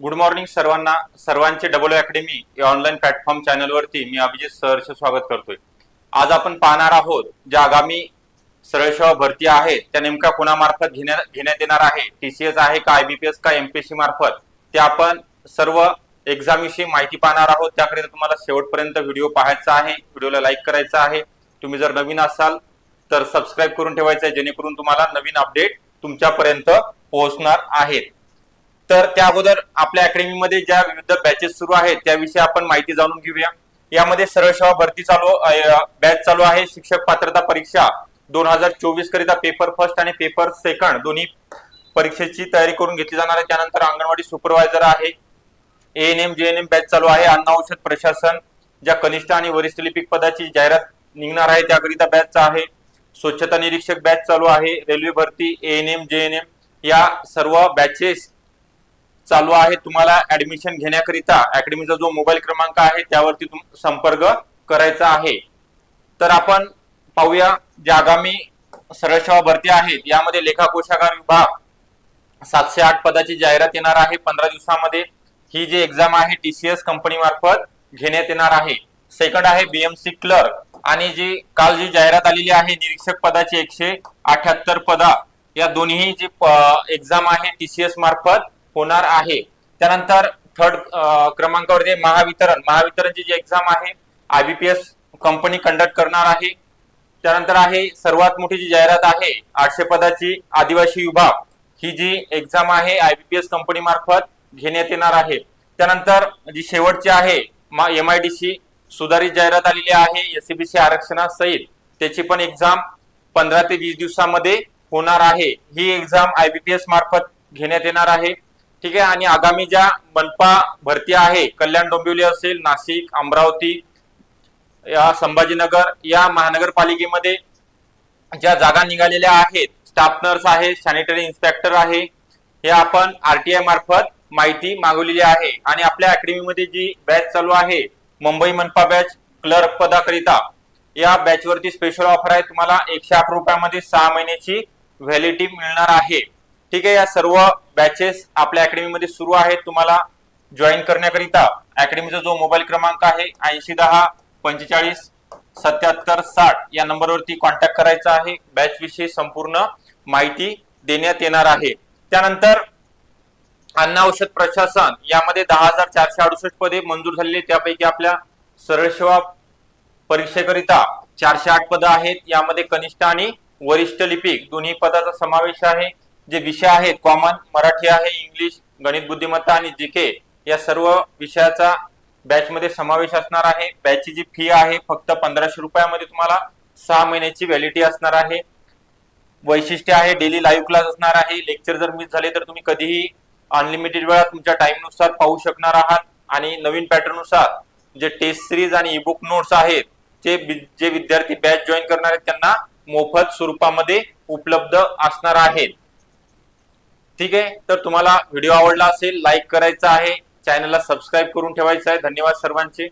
Good morning सर्वांना. सर्वांचे double academy या ऑनलाईन प्लॅटफॉर्म चॅनलवरती मी अभिजित सहर्ष स्वागत करतोय. आज आपण पाहणार आहोत ज्या आगामी सरळ सेवा भरती आहेत त्या नेमक्या कोणामार्फत घेण्यात घेण्यात येणार आहे? टीसीएस आहे का आयबीपीएस का एमपीएससी मार्फत? ते आपण सर्व एक्झामविषयी माहिती पाहणार आहोत. त्याकरिता तुम्हाला शेवटपर्यंत व्हिडिओ पाहायचा आहे. व्हिडिओला लाईक करायचा आहे. तुम्ही जर नवीन असाल तर सबस्क्राईब करून ठेवायचं आहे जेणेकरून तुम्हाला नवीन अपडेट तुमच्यापर्यंत पोहोचणार आहेत. तर त्या अगोदर आपल्या अकॅडमीमध्ये ज्या विविध बॅचेस सुरू आहेत त्याविषयी आपण माहिती जाणून घेऊया. यामध्ये सरळ सेवा भरती चालू बॅच चालू आहे. शिक्षक पात्रता परीक्षा दोन हजार चोवीस करिता पेपर फर्स्ट आणि पेपर सेकंड दोन्ही परीक्षेची तयारी करून घेतली जाणार आहे. त्यानंतर अंगणवाडी सुपरवायझर आहे. N M J N M batch चालू आहे. अन्न औषध प्रशासन ज्या कनिष्ठ आणि वरिष्ठ लिपिक पदाची जाहिरात निघणार आहे त्याकरिता बॅचचा आहे. स्वच्छता निरीक्षक बॅच चालू आहे. रेल्वे भरती एएनएम एम या सर्व बॅचेस चालू आहे. तुम्हाला ऍडमिशन घेण्याकरिता अकॅडमीचा जो मोबाईल क्रमांक आहे त्यावरती संपर्क करायचा आहे. तर आपण पाहूया जे आगामी सरळ सेवा भरती आहेत यामध्ये लेखा कोशागार विभाग सातशे आठ पदाची जाहिरात येणार आहे. पंधरा दिवसामध्ये ही जी एक्झाम आहे टीसीएस कंपनी मार्फत घेण्यात येणार आहे. सेकंड आहे बीएमसी क्लर्क आणि जी काल जी जाहिरात आलेली आहे निरीक्षक पदाची एकशे अठ्याहत्तर पदा. या दोन्ही जी एक्झाम आहे टीसीएस मार्फत होणार आहे. त्यानंतर थर्ड क्रमांकावर जे महावितरण महावितरणची जी एक्झाम आहे आयबीपीएस कंपनी कंडक्ट करणार आहे. त्यानंतर आहे सर्वात मोठी जी जाहिरात आहे आठशे पदाची आदिवासी विभाग ही जी एक्झाम आहे आयबीपीएस कंपनी मार्फत घेण्यात येणार आहे. त्यानंतर जी शेवटची आहे एम आय डी सी सुधारित जाहिरात आलेली आहे एससीबीसी आरक्षणासहित. त्याची पण एक्झाम पंधरा ते वीस दिवसामध्ये होणार आहे. ही एक्झाम आयबीपीएस मार्फत घेण्यात येणार आहे. ठीक आहे आणि आगामी ज्या मनपा भरती आहे कल्याण डोंबिवली असेल नाशिक अमरावती या संभाजीनगर या महानगरपालिकेमध्ये ज्या जागा निघालेल्या आहेत स्टाफ नर्स आहे सॅनिटरी इन्स्पेक्टर आहे हे आपण आरटीआय मार्फत माहिती मागवलेली आहे. आणि आपल्या अकॅडमीमध्ये जी बॅच चालू आहे मुंबई मनपा बॅच क्लर्क पदाकरिता या बॅचवरती स्पेशल ऑफर आहे. तुम्हाला एकशे आठ रुपयामध्ये सहा महिन्याची व्हॅलिडिटी मिळणार आहे. ठीक आहे या सर्व बॅचेस आपल्या अकॅडमीमध्ये सुरू आहेत. तुम्हाला जॉईन करण्याकरिता अकॅडमीचा जो मोबाईल क्रमांक आहे ऐंशी दहा पंचेचाळीस सत्याहत्तर साठ या नंबरवरती कॉन्टॅक्ट करायचा आहे. बॅच विषयी संपूर्ण माहिती देण्यात येणार आहे. त्यानंतर अन्न औषध प्रशासन यामध्ये दहा हजार चारशे अडुसष्ट पदे मंजूर झालेली त्यापैकी आपल्या सरळ सेवा परीक्षेकरिता चारशे आठ पदं आहेत. यामध्ये कनिष्ठ आणि वरिष्ठ लिपिक दोन्ही पदाचा समावेश आहे. जे विषय आहेत कॉमन मराठी आहे इंग्लिश गणित बुद्धिमत्ता आणि जीके या सर्व विषयाचा बॅचमध्ये समावेश असणार आहे. बॅचची जी फी आहे फक्त पंधराशे रुपयामध्ये तुम्हाला सहा महिन्याची व्हॅलिटी असणार आहे. वैशिष्ट्य आहे डेली लाईव्ह क्लास असणार आहे. लेक्चर जर मिस झाले तर तुम्ही कधीही अनलिमिटेड वेळा तुमच्या टाइमनुसार पाहू शकणार आहात. आणि नवीन पॅटर्ननुसार जे टेस्ट सिरीज आणि ईबुक नोट्स आहेत जे जे विद्यार्थी बॅच जॉईन करणार आहेत त्यांना मोफत स्वरूपामध्ये उपलब्ध असणार आहेत. ठीक आहे तर तुम्हाला व्हिडिओ आवडला असेल लाईक करायचा आहे चॅनलला सबस्क्राईब करून ठेवायचं आहे. धन्यवाद सर्वांचे.